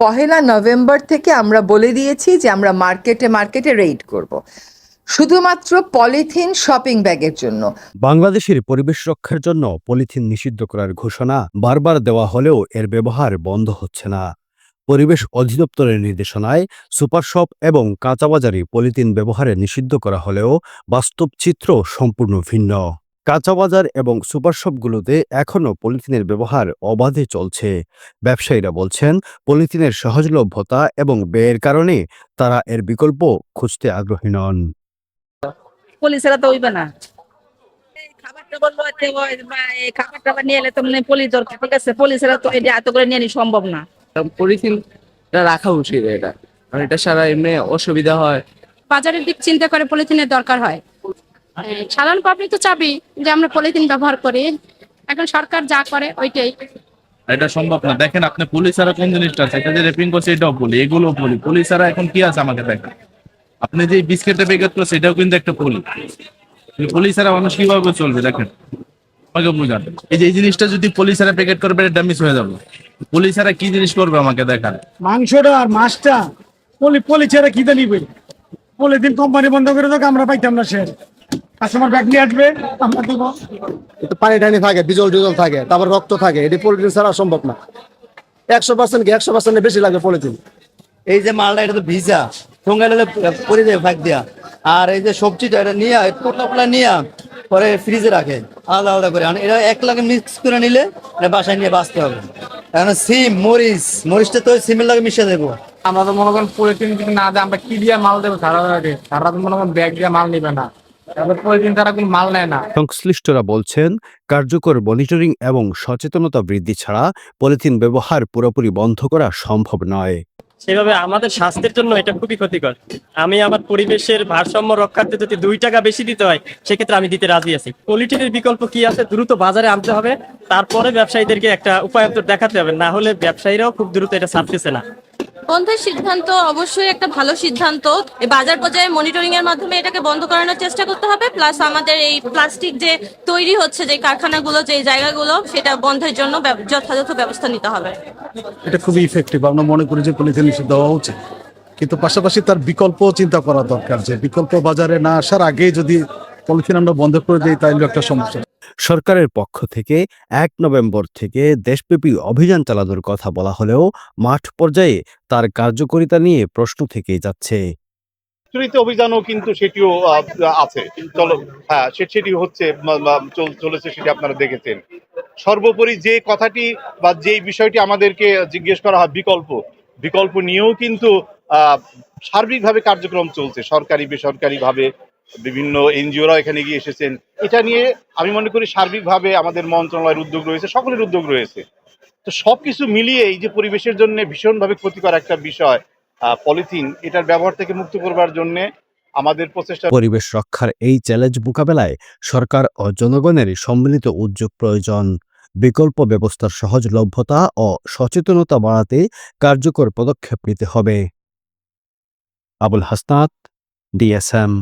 পহেলা November থেকে আমরা বলে দিয়েছি যে আমরা মার্কেটে মার্কেটে রেইড করব। শুধুমাত্র পলিথিন শপিং ব্যাগের জন্য। বাংলাদেশের পরিবেশ রক্ষার জন্য পলিথিন নিষিদ্ধ করার ঘোষণা বারবার দেওয়া হলেও এর ব্যবহার বন্ধ হচ্ছে না। পরিবেশ অধিদপ্তরের নির্দেশনায় সুপারশপ এবং কাঁচাবাজারে পলিথিন ব্যবহারে নিষিদ্ধ করা হলেও বাস্তব চিত্র সম্পূর্ণ ভিন্ন। কাঁচাবাজার এবং সুপারশপগুলোতে এখনও পলিথিনের ব্যবহার অবাধে চলছে। ব্যবসায়ীরা বলছেন পলিথিনের সহজলভ্যতা এবং ব্যয়ের কারণে তারা এর বিকল্প খুঁজতে আগ্রহী নন। পুলিশেরা তো হইবে না। এই খাবার টাবার লইতে হয় বা এই খাবার টাবার নিয়ে এলে তো মানে পুলিশ দরকার। ঠিক আছে পুলিশেরা তো এটা এত করে নিয়ে সম্ভব না। পলিথিনটা রাখা উচিত এটা। কারণ এটা সারা এমনি অসুবিধা হয়। বাজারের দিক চিন্তা করে পলিথিনের দরকার হয়। সাধারণ পাবলিক তো চাবি যে আমরা পলিথিন ব্যবহার করি। এখন সরকার যা করে ওইটাই। এটা সম্ভব না। দেখেন আপনি পুলিশেরা কোন জিনিসটা আছে? এটা যে রেপিং করছে এটাও বলি এগুলো বলি পুলিশেরা এখন কি আছে আমাকে দেখেন? আপনি যে বিস্কিটের প্যাকেট করছে এটাও কিন্তু একটা পলি পুলিশেরা মানুষ কীভাবে চলবে? দেখেন আমাকে বুঝান। এই যে এই জিনিসটা যদি পুলিশেরা প্যাকেট করবে এটা মিস হয়ে যাবে। পুলিশ পুলিশেরা কি জিনিস করবে আমাকে দেখান। মাংসটা আর মাছটা পলি পলি ছেড়ে খিদে নিবে পলিথিন কোম্পানি বন্ধ করে দেবো আমরা পাইতাম না শেষ কাস্টমার ব্যাগ নিয়ে আসবে আমরা দেবো। পানি টানি থাকে ডিজল ডিজল থাকে তারপর রক্ত থাকে। এটি পলিথিন ছাড়া সম্ভব না। একশো পার্সেন্ট কি একশো পার্সেন্ট বেশি লাগে পলিথিন? এই যে মালটা এটা তো ভিজা। দেয় ফাঁক দিয়া। আর এই যে সবজিটা এটা নিয়ে পোটলা নিয়ে পরে ফ্রিজে রাখে। আলাদা আলাদা করে। এটা এক লাগে মিক্স করে নিলে এটা বাসায় নিয়ে বাঁচতে হবে। এখন সিম মরিচ মরিচটা তো সিমের লাগে মিশিয়ে দেবো। আমরা তো মনে করেন পলিথিন যদি না দেয় আমরা কি দিয়ে মাল দেবো? সারা তো মনে করেন ব্যাগ দিয়ে মাল নিবে না। তাদের পলিথিন তারা কোনো মাল নেয় না। সংশ্লিষ্টরা বলছেন কার্যকর মনিটরিং এবং সচেতনতা বৃদ্ধি ছাড়া পলিথিন ব্যবহার পুরোপুরি বন্ধ করা সম্ভব নয়। সেভাবে আমাদের স্বাস্থ্যের জন্য এটা খুবই ক্ষতিকর। আমি আমার পরিবেশের ভারসাম্য রক্ষার্থে যদি দুই টাকা বেশি দিতে হয় সেক্ষেত্রে আমি দিতে রাজি আছি। পলিথিনের বিকল্প কি আছে? দ্রুত বাজারে আনতে হবে। তারপরে ব্যবসায়ীদেরকে একটা উপায়ন্তর দেখাতে হবে। না হলে ব্যবসায়ীরাও খুব দ্রুত এটা ছাড়তেছে না। বন্ধের সিদ্ধান্ত অবশ্যই একটা ভালো সিদ্ধান্ত। বাজার পর্যায়ে মনিটরিং এর মাধ্যমে এটাকে বন্ধ করানোর চেষ্টা করতে হবে প্লাস আমাদের এই প্লাস্টিক যে তৈরি হচ্ছে, যে কারখানাগুলো, যে জায়গাগুলো, সেটা বন্ধের জন্য যথাযথ ব্যবস্থা নিতে হবে। এটা খুবই ইফেক্টিভ আমরা মনে করি যে পলিথিন নিষিদ্ধ হওয়া উচিত। কিন্তু পাশাপাশি তার বিকল্প চিন্তা করা দরকার যে বিকল্প বাজারে না আসার আগে যদি পলিথিন আমরা বন্ধ করে দিই তাহলে একটা সমস্যা। সরকারের পক্ষ থেকে এক নভেম্বর থেকে দেশব্যাপী অভিযান চালানোর কথা বলা হলেও মাঠ পর্যায়ে তার কার্যকারিতা নিয়ে প্রশ্ন থেকেই যাচ্ছে। অভিযানও কিন্তু সেটিও আছে। চলো হ্যাঁ সেটি হচ্ছে চলেছে সেটি আপনারা দেখেছেন। সর্বোপরি যে কথাটি বা যেই বিষয়টি আমাদেরকে জিজ্ঞেস করা হয়, বিকল্প। বিকল্প নিয়েও কিন্তু সার্বিকভাবে কার্যক্রম চলছে, সরকারি বেসরকারি ভাবে বিভিন্ন এনজিওরা এখানে গিয়ে এসেছেন। এটা নিয়ে আমি মনে করি সার্বিকভাবে আমাদের মন্ত্রণালয়ের উদ্যোগ রয়েছে, সকলের উদ্যোগ রয়েছে। তো সবকিছু মিলিয়ে এই যে পরিবেশের জন্য ভীষণভাবে ক্ষতিকর একটা বিষয় পলিথিন, এটার ব্যবহার থেকে মুক্ত করবার জন্য আমাদের প্রচেষ্টা পরিবেশ রক্ষার এই চ্যালেঞ্জ মোকাবেলায় সরকার ও জনগণের সম্মিলিত উদ্যোগ প্রয়োজন। বিকল্প ব্যবস্থার সহজলভ্যতা ও সচেতনতা বাড়াতে কার্যকর পদক্ষেপ নিতে হবে। আবুল হাসনাত, ডিএসএম।